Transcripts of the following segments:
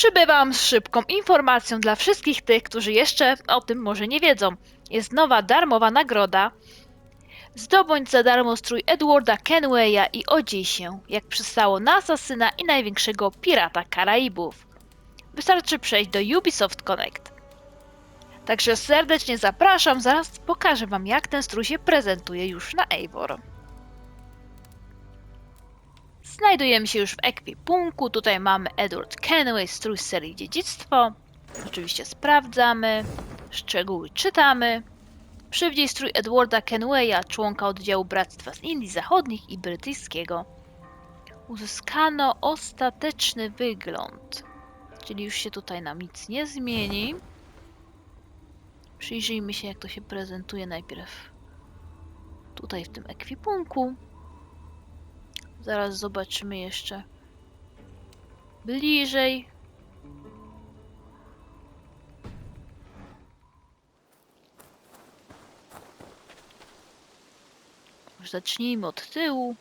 Przybywam z szybką informacją dla wszystkich tych, którzy jeszcze o tym może nie wiedzą. Jest nowa darmowa nagroda. Zdobądź za darmo strój Edwarda Kenwaya i odziej się, jak przystało na asasyna i największego pirata Karaibów. Wystarczy przejść do Ubisoft Connect. Także serdecznie zapraszam, zaraz pokażę wam jak ten strój się prezentuje już na Eivor. Znajdujemy się już w ekwipunku. Tutaj mamy Edward Kenway, strój z serii Dziedzictwo. Oczywiście sprawdzamy, szczegóły czytamy. Przywdziej strój Edwarda Kenwaya, członka oddziału Bractwa z Indii Zachodnich i Brytyjskiego. Uzyskano ostateczny wygląd, czyli już się tutaj nam nic nie zmieni. Przyjrzyjmy się, jak to się prezentuje najpierw tutaj w tym ekwipunku. Zaraz zobaczymy jeszcze bliżej. Zacznijmy od tyłu.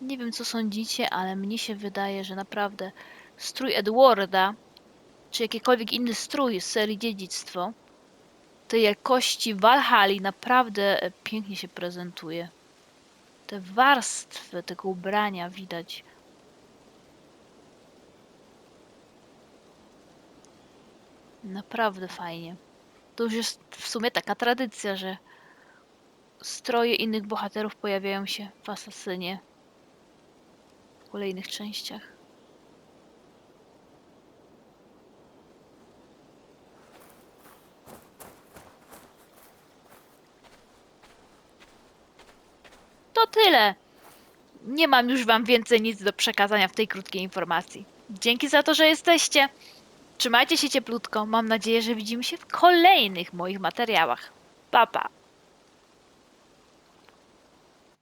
Nie wiem, co sądzicie, ale mnie się wydaje, że naprawdę strój Edwarda, czy jakikolwiek inny strój z serii Dziedzictwo, tej jakości Valhalla naprawdę pięknie się prezentuje. Te warstwy tego ubrania widać. Naprawdę fajnie. To już jest w sumie taka tradycja, że stroje innych bohaterów pojawiają się w Asasynie w kolejnych częściach. To tyle. Nie mam już Wam więcej nic do przekazania w tej krótkiej informacji. Dzięki za to, że jesteście. Trzymajcie się cieplutko. Mam nadzieję, że widzimy się w kolejnych moich materiałach. Pa, pa.